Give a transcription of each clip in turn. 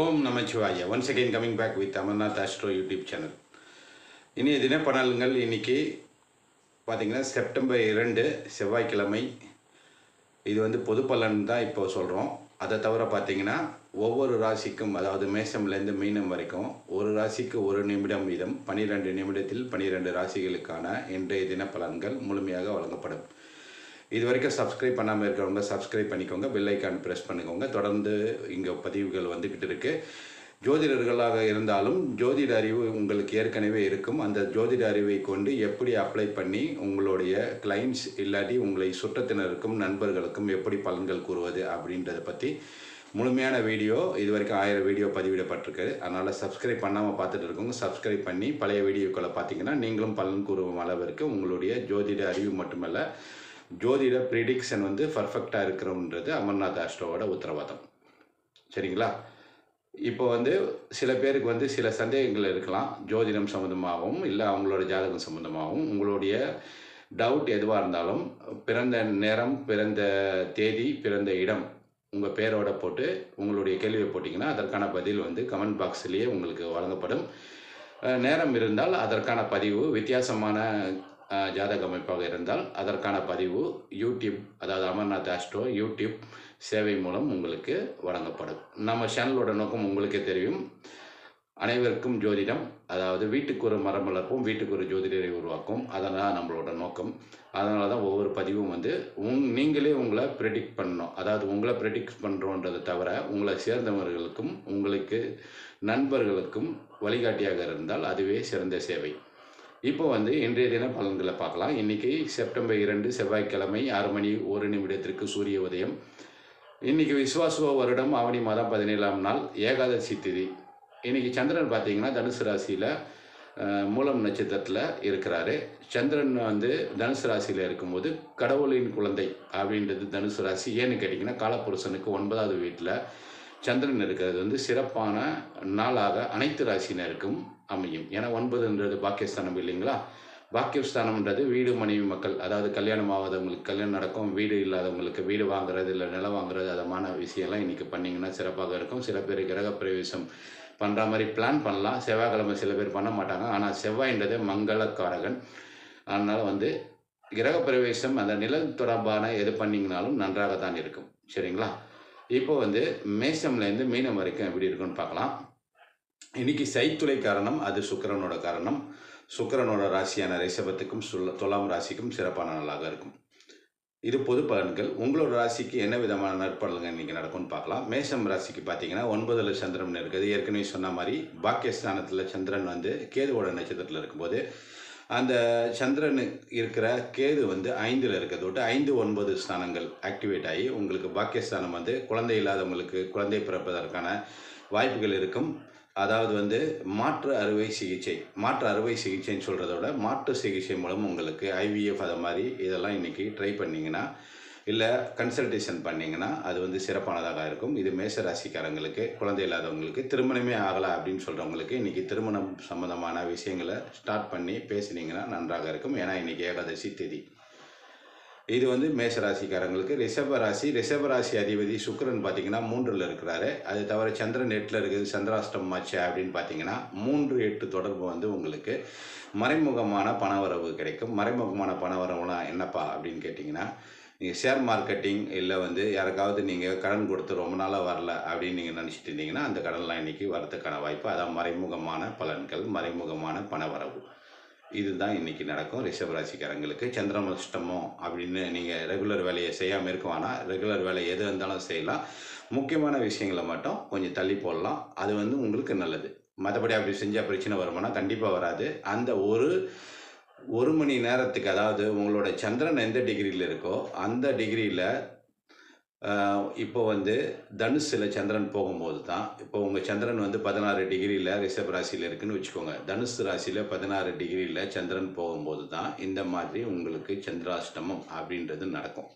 Om Namachivaya. Once again coming back with Amarnath astro YouTube channel இனிய தினப்பலன்கள் இன்னைக்கு பார்த்தீங்கன்னா செப்டம்பர் இரண்டு செவ்வாய்க்கிழமை. இது வந்து பொது பலன் தான் இப்போ சொல்கிறோம் அதை தவிர பார்த்தீங்கன்னா ஒவ்வொரு ராசிக்கும் அதாவது மேசம்லேருந்து மீனம் வரைக்கும் ஒரு ராசிக்கு ஒரு நிமிடம் வீதம் பனிரெண்டு நிமிடத்தில் பனிரெண்டு ராசிகளுக்கான இன்றைய தினப்பலன்கள் முழுமையாக வழங்கப்படும். இது வரைக்கும் சப்ஸ்கிரைப் பண்ணாமல் இருக்கிறவங்க சப்ஸ்கிரைப் பண்ணிக்கோங்க. பெல்லைக்கான் ப்ரெஸ் பண்ணிக்கோங்க. தொடர்ந்து இங்கே பதிவுகள் வந்துக்கிட்டு இருக்கு. ஜோதிடர்களாக இருந்தாலும் ஜோதிட அறிவு உங்களுக்கு ஏற்கனவே இருக்கும். அந்த ஜோதிட அறிவை கொண்டு எப்படி அப்ளை பண்ணி உங்களுடைய கிளைண்ட்ஸ் இல்லாட்டி உங்களை சுற்றத்தினருக்கும் நண்பர்களுக்கும் எப்படி பலன்கள் கூறுவது அப்படின்றத பற்றி முழுமையான வீடியோ இது வரைக்கும் ஆயிரம் வீடியோ பதிவிடப்பட்டிருக்கு. அதனால் சப்ஸ்கிரைப் பண்ணாமல் பார்த்துட்டு இருக்கவங்க சப்ஸ்கிரைப் பண்ணி பழைய வீடியோக்களை பார்த்தீங்கன்னா நீங்களும் பலன் கூறும் அளவிற்கு உங்களுடைய ஜோதிட அறிவு மட்டுமல்ல ஜோதிட ப்ரிடிக்ஷன் வந்து பர்ஃபெக்டாக இருக்கிறோன்றது அமர்நாத் ஆஸ்ட்ரோவோட உத்தரவாதம். சரிங்களா? இப்போ வந்து சில பேருக்கு வந்து சில சந்தேகங்கள் இருக்கலாம். ஜோதிடம் சம்மந்தமாகவும் இல்லை அவங்களோட ஜாதகம் சம்மந்தமாகவும் உங்களுடைய டவுட் எதுவாக இருந்தாலும் பிறந்த நேரம் பிறந்த தேதி பிறந்த இடம் உங்கள் பேரோட போட்டு உங்களுடைய கேள்வியை போட்டிங்கன்னா அதற்கான பதில் வந்து கமெண்ட் பாக்ஸ்லேயே உங்களுக்கு வழங்கப்படும். நேரம் இருந்தால் அதற்கான பதிவு வித்தியாசமான ஜாதக அமைப்பாக இருந்தால் அதற்கான பதிவு யூடியூப் அதாவது அமர்நாத் ஆஸ்ட்ரோ யூடியூப் சேவை மூலம் உங்களுக்கு வழங்கப்படும். நம்ம சேனலோட நோக்கம் உங்களுக்கே தெரியும். அனைவருக்கும் ஜோதிடம் அதாவது வீட்டுக்கு ஒரு மரம் வளர்ப்போம் வீட்டுக்கு ஒரு ஜோதிடரை உருவாக்கும். அதனால் நம்மளோட நோக்கம். அதனால தான் ஒவ்வொரு பதிவும் வந்து உங் நீங்களே உங்களை ப்ரெடிக்ட் பண்ணணும். அதாவது உங்களை ப்ரெடிக்ட் பண்ணுறோன்றதை தவிர உங்களை சேர்ந்தவர்களுக்கும் உங்களுக்கு நண்பர்களுக்கும் வழிகாட்டியாக இருந்தால் அதுவே சிறந்த சேவை. இப்போ வந்து இன்றைய தின பலன்களை பார்க்கலாம். இன்னைக்கு செப்டம்பர் இரண்டு செவ்வாய்க்கிழமை ஆறு மணி ஒரு நிமிடத்திற்கு சூரிய உதயம். இன்னைக்கு விஸ்வாசுவ வருடம் ஆவணி மாதம் பதினேழாம் நாள் ஏகாதசி திதி. இன்றைக்கி சந்திரன் பார்த்தீங்கன்னா தனுசு ராசியில் மூலம் நட்சத்திரத்தில் இருக்கிறாரு. சந்திரன் வந்து தனுசு ராசியில் இருக்கும்போது கடவுளின் குழந்தை அப்படின்றது தனுசு ராசி. ஏன்னு கேட்டிங்கன்னா காலப்புருஷனுக்கு ஒன்பதாவது வீட்டில் சந்திரன் இருக்கிறது வந்து சிறப்பான நாளாக அனைத்து ராசினருக்கும் அமையும். ஏன்னா ஒன்பதுன்றது பாக்கியஸ்தானம் இல்லைங்களா? பாக்கியஸ்தானம்ன்றது வீடு மனைவி மக்கள். அதாவது கல்யாணம் ஆகாதவங்களுக்கு கல்யாணம் நடக்கும். வீடு இல்லாதவங்களுக்கு வீடு வாங்குறது இல்லை நிலம் வாங்குறது அதமான விஷயம்லாம் இன்றைக்கி பண்ணிங்கன்னா சிறப்பாக இருக்கும். சில பேர் கிரகப்பிரவேசம் பண்ணுற மாதிரி பிளான் பண்ணலாம். செவ்வாய்க்கிழமை சில பேர் பண்ண மாட்டாங்க. ஆனால் செவ்வாயின்றது மங்களக்காரகன். அதனால் வந்து கிரகப்பிரவேசம் அந்த நிலம் தொடர்பான எது பண்ணிங்கனாலும் நன்றாக தான் இருக்கும். சரிங்களா? இப்போ வந்து மேஷம்லேருந்து மீனம் வரைக்கும் எப்படி இருக்குன்னு பார்க்கலாம். இன்னைக்கு சைத்துளை காரணம் அது சுக்கரனோட காரணம். சுக்கரனோட ராசியான ரிஷபத்துக்கும் சுல துலாம் ராசிக்கும் சிறப்பான நாளாக இருக்கும். இது பொது பலன்கள். உங்களோட ராசிக்கு என்ன விதமான நற்பலன்கள் இன்னைக்கு நடக்கும்னு பார்க்கலாம். மேஷம் ராசிக்கு பார்த்தீங்கன்னா ஒன்பதில் சந்திரன் இருக்குது. ஏற்கனவே சொன்ன மாதிரி பாக்கியஸ்தானத்தில் சந்திரன் வந்து கேதுவோட நட்சத்திரத்தில் இருக்கும்போது அந்த சந்திரன் இருக்கிற கேது வந்து ஐந்தில் இருக்கிறத விட்டு ஐந்து ஒன்பது ஸ்தானங்கள் ஆக்டிவேட் ஆகி உங்களுக்கு பாக்கியஸ்தானம் வந்து குழந்தை இல்லாதவங்களுக்கு குழந்தை பிறப்பதற்கான வாய்ப்புகள் இருக்கும். அதாவது வந்து மாற்று அறுவை சிகிச்சை மாற்று அறுவை சிகிச்சைன்னு சொல்கிறத விட மாற்று சிகிச்சை மூலம் உங்களுக்கு ஐவிஎஃப் அதை மாதிரி இதெல்லாம் இன்றைக்கி ட்ரை பண்ணிங்கன்னா இல்லை கன்சல்டேஷன் பண்ணிங்கன்னா அது வந்து சிறப்பானதாக இருக்கும். இது மேச ராசிக்காரங்களுக்கு குழந்தை இல்லாதவங்களுக்கு திருமணமே ஆகலை அப்படின்னு சொல்கிறவங்களுக்கு இன்றைக்கி திருமணம் சம்மந்தமான விஷயங்களை ஸ்டார்ட் பண்ணி பேசுனீங்கன்னா நன்றாக இருக்கும். ஏன்னா இன்றைக்கி ஏகாதசி திதி. இது வந்து மேஷ ராசிக்காரங்களுக்கு ரிஷப ராசி. ரிஷப ராசி அதிபதி சுக்கிரன் பார்த்தீங்கன்னா மூன்றில் இருக்கிறாரு. அது தவிர சந்திரன் எட்டில் இருக்குது சந்திராஷ்டம் ஆச்சு அப்படின்னு பார்த்தீங்கன்னா மூன்று எட்டு தொடர்பு வந்து உங்களுக்கு. மறைமுகமான பணவரவு கிடைக்கும். மறைமுகமான பணவரவுலாம் என்னப்பா அப்படின்னு கேட்டிங்கன்னா நீங்கள் ஷேர் மார்க்கெட்டிங் இல்லை வந்து யாருக்காவது நீங்கள் கடன் கொடுத்து ரொம்ப நாளாக வரல அப்படின்னு நீங்கள் நினச்சிட்டு இருந்தீங்கன்னா அந்த கடன்லாம் இன்றைக்கி வரதுக்கான வாய்ப்பு. அதான் மறைமுகமான பலன்கள் மறைமுகமான பணவரவு. இதுதான் இன்றைக்கி நடக்கும் ரிஷப் ராசிக்காரங்களுக்கு சந்திரன் அஷ்டமம் அப்படின்னு நீங்கள் ரெகுலர் வேலையை செய்யாமல் இருக்க வேணாம் ரெகுலர் வேலை எது இருந்தாலும் செய்யலாம். முக்கியமான விஷயங்களை மட்டும் கொஞ்சம் தள்ளி போடலாம். அது வந்து உங்களுக்கு நல்லது. மற்றபடி அப்படி செஞ்சால் பிரச்சனை வருமானா கண்டிப்பாக வராது. அந்த ஒரு ஒரு மணி நேரத்துக்கு அதாவது உங்களோட சந்திரன் எந்த டிகிரியில் இருக்கோ அந்த டிகிரியில் இப்போ வந்து தனுசில் சந்திரன் போகும்போது தான் இப்போ உங்கள் சந்திரன் வந்து பதினாறு டிகிரியில் ரிஷப் ராசியில் இருக்குன்னு வச்சுக்கோங்க. தனுசு ராசியில் பதினாறு டிகிரியில் சந்திரன் போகும்போது தான் இந்த மாதிரி உங்களுக்கு சந்திராஷ்டமம் அப்படின்றது நடக்கும்.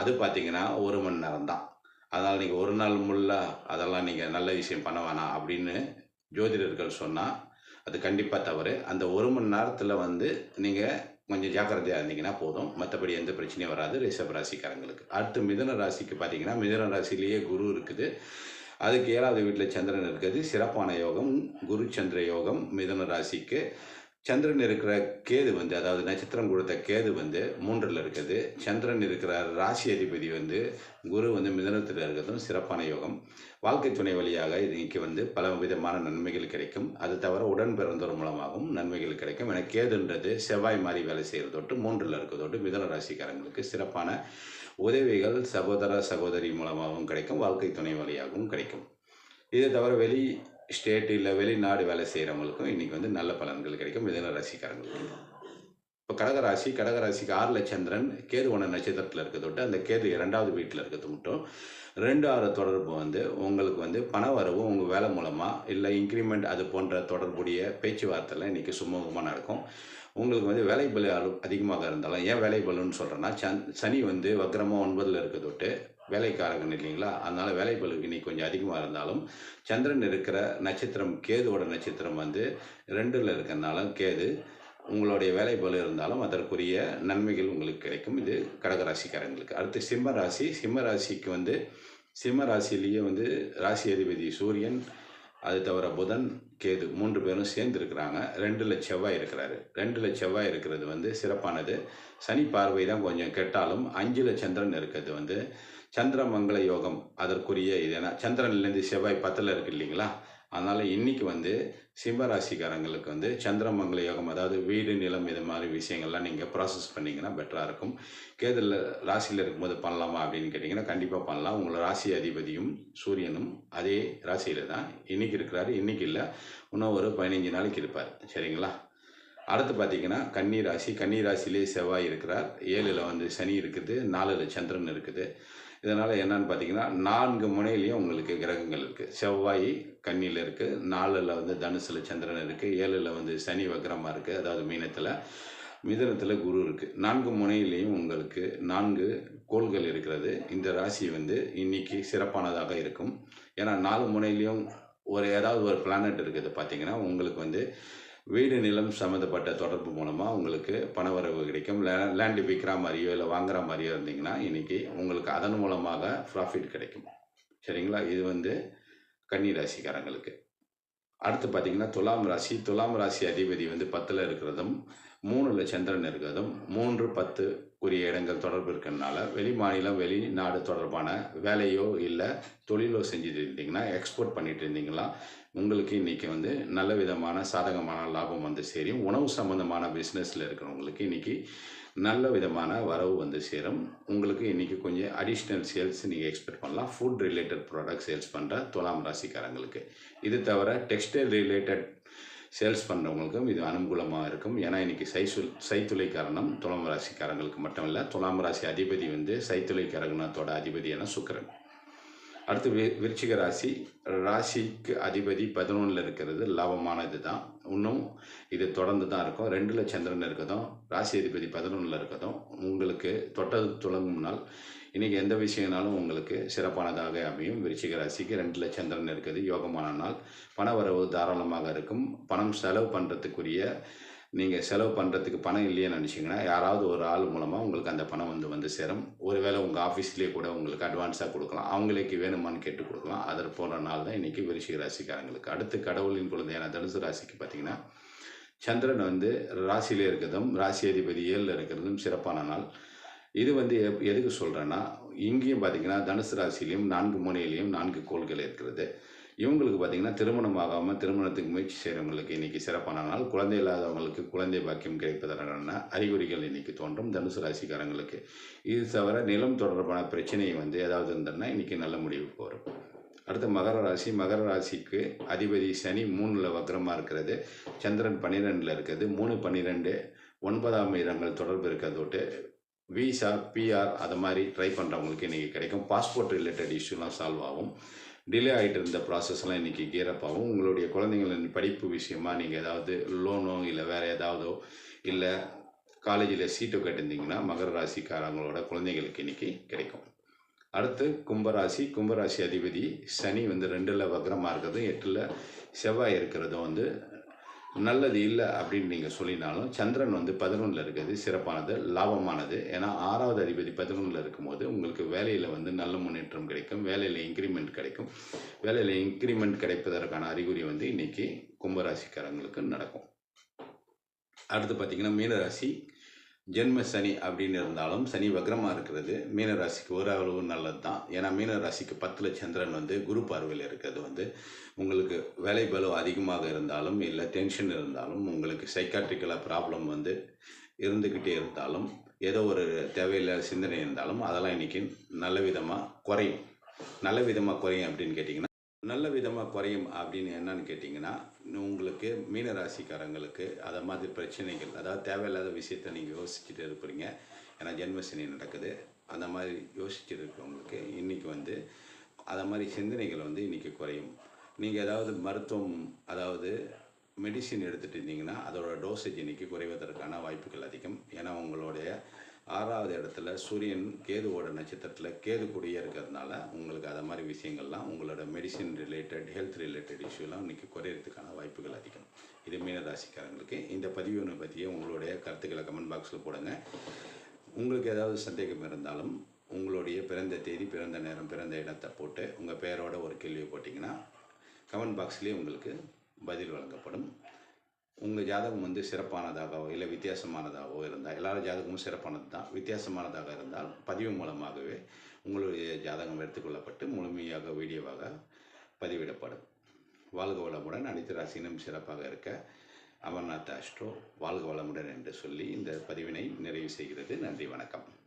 அது பார்த்தீங்கன்னா ஒரு மணி நேரம் தான். அதனால் நீங்கள் ஒரு நாள் முள்ள அதெல்லாம் நீங்கள் நல்ல விஷயம் பண்ண வேணாம் அப்படின்னு ஜோதிடர்கள் சொன்னால் அது கண்டிப்பாக தவறு. அந்த ஒரு மணி நேரத்தில் வந்து நீங்கள் கொஞ்சம் ஜாக்கிரதையாக இருந்தீங்கன்னா போதும். மற்றபடி எந்த பிரச்சனையும் வராது. ரிஷப் ராசிக்காரங்களுக்கு. அடுத்து மிதன ராசிக்கு பார்த்தீங்கன்னா மிதன ராசிலேயே குரு இருக்குது. அதுக்கு ஏழாவது வீட்டில் சந்திரன் இருக்குது. சிறப்பான யோகம். குரு சந்திர யோகம் மிதன ராசிக்கு. சந்திரன் இருக்கிற கேது வந்து அதாவது நட்சத்திரம் கொடுத்த கேது வந்து மூன்றில் இருக்குது சந்திரன் இருக்கிற ராசி அதிபதி வந்து குரு வந்து மிதனத்தில் இருக்கிறதும் சிறப்பான யோகம். வாழ்க்கை துணை வழியாக இன்னைக்கு வந்து பல விதமான நன்மைகள் கிடைக்கும். அது தவிர உடன் பிறந்தோர் மூலமாகவும் நன்மைகள் கிடைக்கும். என கேதுன்றது செவ்வாய் மாதிரி வேலை செய்கிறதோட்டு மூன்றில் இருக்கிறதோட்டு மிதன ராசிக்காரங்களுக்கு சிறப்பான உதவிகள் சகோதர சகோதரி மூலமாகவும் கிடைக்கும். வாழ்க்கை துணை வழியாகவும் கிடைக்கும். இதை தவிர வெளி ஸ்டேட் இல்லை வெளிநாடு வேலை செய்கிறவங்களுக்கும் இன்றைக்கி வந்து நல்ல பலன்கள் கிடைக்கும். மிதன ராசிக்காரங்களுக்கு. இப்போ கடகராசி கடகராசிக்கு ஆறில் சந்திரன் கேது ஒன்று நட்சத்திரத்தில் இருக்கிறது விட்டு அந்த கேது இரண்டாவது வீட்டில் இருக்கிறது மட்டும் ரெண்டு ஆறு தொடர்பு வந்து உங்களுக்கு வந்து பண வரவு உங்கள் வேலை மூலமாக இல்லை இன்க்ரிமெண்ட் அது போன்ற தொடர்புடைய பேச்சுவார்த்தைலாம் இன்றைக்கி சுமூகமாக நடக்கும். உங்களுக்கு வந்து வேலை பலு அதிகமாக இருந்தாலும் ஏன் வேலை பலுன்னு சொல்கிறேன்னா சன் சனி வந்து வக்கரமாக ஒன்பதில் இருக்கிறது விட்டு வேலைக்காரகன் இல்லைங்களா? அதனால் வேலைப்பளு இன்னைக்கு கொஞ்சம் அதிகமாக இருந்தாலும் சந்திரன் இருக்கிற நட்சத்திரம் கேதுவோட நட்சத்திரம் வந்து ரெண்டில் இருக்கிறனால கேது உங்களுடைய வேலை பலு இருந்தாலும் அதற்குரிய நன்மைகள் உங்களுக்கு கிடைக்கும். இது கடகராசிக்காரங்களுக்கு. அடுத்து சிம்ம ராசி. சிம்ம ராசிக்கு வந்து சிம்ம ராசியிலேயே வந்து ராசி அதிபதி சூரியன் அது தவிர புதன் கேது மூன்று பேரும் சேர்ந்து இருக்கிறாங்க ரெண்டில் செவ்வாய் இருக்கிறாரு. ரெண்டில் செவ்வாய் இருக்கிறது வந்து சிறப்பானது. சனி பார்வை தான் கொஞ்சம் கெட்டாலும் அஞ்சில் சந்திரன் இருக்கிறது வந்து சந்திரமங்கள யோகம் அதற்குரிய இது ஏன்னா சந்திரன்லேருந்து செவ்வாய் பத்தில் இருக்கு இல்லைங்களா? அதனால் இன்னைக்கு வந்து சிம்மராசிக்காரங்களுக்கு வந்து சந்திரமங்கல யோகம் அதாவது வீடு நிலம் இது மாதிரி விஷயங்கள்லாம் நீங்கள் ப்ராசஸ் பண்ணிங்கன்னா பெட்டராக இருக்கும். கேதில் ராசியில் இருக்கும்போது பண்ணலாமா அப்படின்னு கேட்டிங்கன்னா கண்டிப்பாக பண்ணலாம். உங்களை ராசி அதிபதியும் சூரியனும் அதே ராசியில் தான். இன்னைக்கு இருக்கிறாரு இன்னைக்கு இல்லை. இன்னும் ஒரு பதினஞ்சு நாளைக்கு இருப்பார். சரிங்களா? அடுத்து பார்த்தீங்கன்னா கன்னி ராசி. கன்னி ராசியிலே செவ்வாய் இருக்கிறார். ஏழில் வந்து சனி இருக்குது. நாலில் சந்திரன் இருக்குது. இதனால் என்னன்னு பார்த்தீங்கன்னா நான்கு முனையிலையும் உங்களுக்கு கிரகங்கள் இருக்குது செவ்வாய் கன்னியில் இருக்குது நாலில் வந்து தனுசில் சந்திரன் இருக்குது ஏழில் வந்து சனி வக்கரமாக இருக்குது அதாவது மீனத்தில். மிதனத்தில் குரு இருக்குது நான்கு முனையிலையும் உங்களுக்கு நான்கு கோள்கள் இருக்கிறது. இந்த ராசி வந்து இன்னைக்கு சிறப்பானதாக இருக்கும். ஏன்னா நாலு முனையிலையும் ஒரு ஏதாவது ஒரு பிளானட் இருக்குது பார்த்தீங்கன்னா உங்களுக்கு வந்து வீடு நிலம் சம்மந்தப்பட்ட தொடர்பு மூலமாக உங்களுக்கு பணவரவு கிடைக்கும். லே லேண்டு விற்கிற மாதிரியோ இல்லை வாங்குகிற மாதிரியோ இருந்தீங்கன்னா இன்றைக்கி உங்களுக்கு அதன் மூலமாக ப்ராஃபிட் கிடைக்கும். சரிங்களா? இது வந்து கன்னி ராசிக்காரங்களுக்கு. அடுத்து பார்த்தீங்கன்னா துலாம் ராசி. துலாம் ராசி அதிபதி வந்து பத்தில் இருக்கிறதும் மூணில் சந்திரன் இருக்கிறதும் மூன்று பத்து உரிய இடங்கள் தொடர்பு இருக்கிறதுனால வெளி மாநிலம் வெளிநாடு தொடர்பான வேலையோ இல்லை தொழிலோ செஞ்சுட்டு இருந்தீங்கன்னா எக்ஸ்போர்ட் பண்ணிட்டு இருந்தீங்களா உங்களுக்கு இன்றைக்கி வந்து நல்ல விதமான சாதகமான லாபம் வந்து சேரும். உணவு சம்மந்தமான பிஸ்னஸில் இருக்கிறவங்களுக்கு இன்றைக்கி நல்ல விதமான வரவு வந்து சேரும். உங்களுக்கு இன்றைக்கி கொஞ்சம் அடிஷ்னல் சேல்ஸ் நீங்கள் எக்ஸ்பெக்ட் பண்ணலாம். ஃபுட் ரிலேட்டட் ப்ராடக்ட் சேல்ஸ் பண்ணுற துலாம் ராசிக்காரங்களுக்கு. இது தவிர டெக்ஸ்டைல் ரிலேட்டட் சேல்ஸ் பண்ணுறவங்களுக்கும் இது அனுகூலமாக இருக்கும். ஏன்னா இன்றைக்கி சைசு சைத்துளை காரணம் துலாம் ராசிக்காரங்களுக்கு மட்டும் இல்லை துலாம் ராசி அதிபதி வந்து சைத்துளை கரகணத்தோட அதிபதியான சுக்கிரன். அடுத்து வி விருச்சிக ராசி ராசிக்கு அதிபதி பதினொன்றில் இருக்கிறது. லாபமானது தான் இன்னும் இது தொடர்ந்து தான் இருக்கும். ரெண்டில் சந்திரன் இருக்கதும் ராசி அதிபதி பதினொன்றில் இருக்கதும் உங்களுக்கு தொட்டது துளங்கும் நாள். இன்றைக்கி எந்த விஷயம்னாலும் உங்களுக்கு சிறப்பானதாக அமையும். விருச்சிக ராசிக்கு ரெண்டில் சந்திரன் இருக்குது யோகமான நாள். பண வரவு தாராளமாக இருக்கும். பணம் செலவு பண்ணுறதுக்குரிய நீங்கள் செலவு பண்ணுறதுக்கு பணம் இல்லையேன்னு நினச்சிங்கன்னா யாராவது ஒரு ஆள் மூலமாக உங்களுக்கு அந்த பணம் வந்து வந்து சேரும். ஒருவேளை உங்கள் ஆஃபீஸ்லேயே கூட உங்களுக்கு அட்வான்ஸாக கொடுக்கலாம். அவங்களுக்கு வேணுமான்னு கேட்டு கொடுக்கலாம். அதில் போகிற நாள் தான் இன்றைக்கி விருச்சிக ராசிக்காரங்களுக்கு. அடுத்து கடவுளின் குழந்தையான தனுசு ராசிக்கு பார்த்தீங்கன்னா சந்திரன் வந்து ராசியிலே இருக்கிறதும் ராசி அதிபதி ஏழில் இருக்கிறதும் சிறப்பான நாள். இது வந்து எப்- எதுக்கு சொல்கிறேன்னா இங்கேயும் பார்த்தீங்கன்னா தனுசு ராசிலையும் நான்கு முனையிலையும் நான்கு கோள்கள் இருக்கிறது. இவங்களுக்கு பார்த்திங்கன்னா திருமணம் ஆகாமல் திருமணத்துக்கு முயற்சி செய்கிறவங்களுக்கு இன்றைக்கி சிறப்பான நாள் குழந்தை இல்லாதவங்களுக்கு குழந்தை பாக்கியம் கிடைப்பதற்கான அறிகுறிகள் இன்றைக்கி தோன்றும். தனுசு ராசிக்காரங்களுக்கு இது தவிர நிலம் தொடர்பான பிரச்சனை வந்து ஏதாவது இருந்ததுன்னா இன்றைக்கி நல்ல முடிவுக்கு வரும். அடுத்து மகர ராசி. மகர ராசிக்கு அதிபதி சனி மூணில் வக்ரமாக இருக்கிறது. சந்திரன் பன்னிரெண்டில் இருக்கிறது மூணு பன்னிரெண்டு ஒன்பதாம் இடங்கள் தொடர்பு இருக்கிறதோட்டு விசா பிஆர் அது மாதிரி ட்ரை பண்ணுறவங்களுக்கு இன்றைக்கி கிடைக்கும். பாஸ்போர்ட் ரிலேட்டட் இஷ்யூலாம் சால்வ் ஆகும். டிலே ஆகிட்டு இருந்த ப்ராசஸ்லாம் இன்றைக்கி கியரப் ஆகும். உங்களுடைய குழந்தைங்களின் படிப்பு விஷயமா நீங்கள் ஏதாவது லோனோ இல்லை வேறு ஏதாவதோ இல்லை காலேஜில் சீட்டோ கட்டிருந்தீங்கன்னா மகர ராசிக்காரங்களோட குழந்தைங்களுக்கு இன்றைக்கி கிடைக்கும். அடுத்து கும்பராசி. கும்பராசி அதிபதி சனி வந்து ரெண்டில் வக்ரமாக இருக்கிறதும் எட்டில் செவ்வாய் இருக்கிறதும் வந்து நல்லது இல்லை அப்படின்னு நீங்கள் சொல்லினாலும் சந்திரன் வந்து பதினொன்றில் இருக்கிறது சிறப்பானது லாபமானது. ஏன்னா ஆறாவது அதிபதி பதினொன்றில் இருக்கும்போது உங்களுக்கு வேலையில் வந்து நல்ல முன்னேற்றம் கிடைக்கும் வேலையில் இன்க்ரிமெண்ட் கிடைக்கும். வேலையில் இன்க்ரிமெண்ட் கிடைப்பதற்கான அறிகுறி வந்து இன்றைக்கி கும்பராசிக்காரங்களுக்கு நடக்கும். அடுத்து பார்த்திங்கன்னா மீனராசி. ஜென்ம சனி அப்படின்னு இருந்தாலும் சனி வக்ரமாக இருக்கிறது. மீனராசிக்கு ஒரு ஓரளவு நல்லது தான் ஏன்னா மீனராசிக்கு பத்தில் சந்திரன் வந்து குரு பார்வையில் இருக்கிறது வந்து உங்களுக்கு வேலை பலம் அதிகமாக இருந்தாலும் இல்லை டென்ஷன் இருந்தாலும் உங்களுக்கு சைக்காட்ரிக்கலாக ப்ராப்ளம் வந்து இருந்துக்கிட்டே இருந்தாலும் ஏதோ ஒரு தேவையில்லாத சிந்தனை இருந்தாலும் அதெல்லாம் இன்றைக்கி நல்ல விதமாக குறையும். நல்ல விதமாக குறையும் அப்படின்னு கேட்டிங்கன்னா நல்ல விதமாக குறையும் அப்படின்னு என்னன்னு கேட்டிங்கன்னா உங்களுக்கு மீன ராசிக்காரங்களுக்கு அதை மாதிரி பிரச்சனைகள் அதாவது தேவையில்லாத விஷயத்த நீங்கள் யோசிச்சுட்டு இருப்பீங்க. ஏன்னா ஜென்மசனி நடக்குது. அந்த மாதிரி யோசிச்சுட்டு இருக்கிறவங்களுக்கு இன்றைக்கி வந்து அதை மாதிரி சிந்தனைகள் வந்து இன்றைக்கி குறையும். நீங்கள் ஏதாவது மருத்துவம் அதாவது மெடிசின் எடுத்துகிட்டு இருந்தீங்கன்னா அதோட டோசேஜ் இன்றைக்கி குறைவதற்கான வாய்ப்புகள் அதிகம். ஏன்னா உங்களுடைய ஆறாவது இடத்துல சூரியன் கேதுவோட நட்சத்திரத்தில் கேது கூடியே இருக்கிறதுனால உங்களுக்கு அதை மாதிரி விஷயங்கள்லாம் உங்களோட மெடிசின் ரிலேட்டட் ஹெல்த் ரிலேட்டட் இஷ்யூலாம் இன்றைக்கி குறையிறதுக்கான வாய்ப்புகள் அதிகம். இது மீன ராசிக்காரங்களுக்கு இந்த பதிவு பற்றிய உங்களுடைய கருத்துக்களை கமெண்ட் பாக்ஸில் போடுங்க. உங்களுக்கு ஏதாவது சந்தேகம் இருந்தாலும் உங்களுடைய பிறந்த தேதி பிறந்த நேரம் பிறந்த இடத்தை போட்டு உங்கள் பேரோட ஒரு கேள்வி போட்டிங்கன்னா கமெண்ட் பாக்ஸ்லேயே உங்களுக்கு பதில் வழங்கப்படும். உங்கள் ஜாதகம் வந்து சிறப்பானதாகவோ இல்லை வித்தியாசமானதாகவோ இருந்தால் எல்லாரும் ஜாதகமும் சிறப்பானது தான் வித்தியாசமானதாக இருந்தால் பதிவு மூலமாகவே உங்களுடைய ஜாதகம் எடுத்துக்கொள்ளப்பட்டு முழுமையாக வீடியோவாக பதிவிடப்படும். வாழ்க வளமுடன். அனைத்து ராசினும் சிறப்பாக இருக்க அமர்நாத் ஆஸ்ட்ரோ வாழ்க வளமுடன் என்று சொல்லி இந்த பதிவினை நிறைவு செய்கிறது. நன்றி வணக்கம்.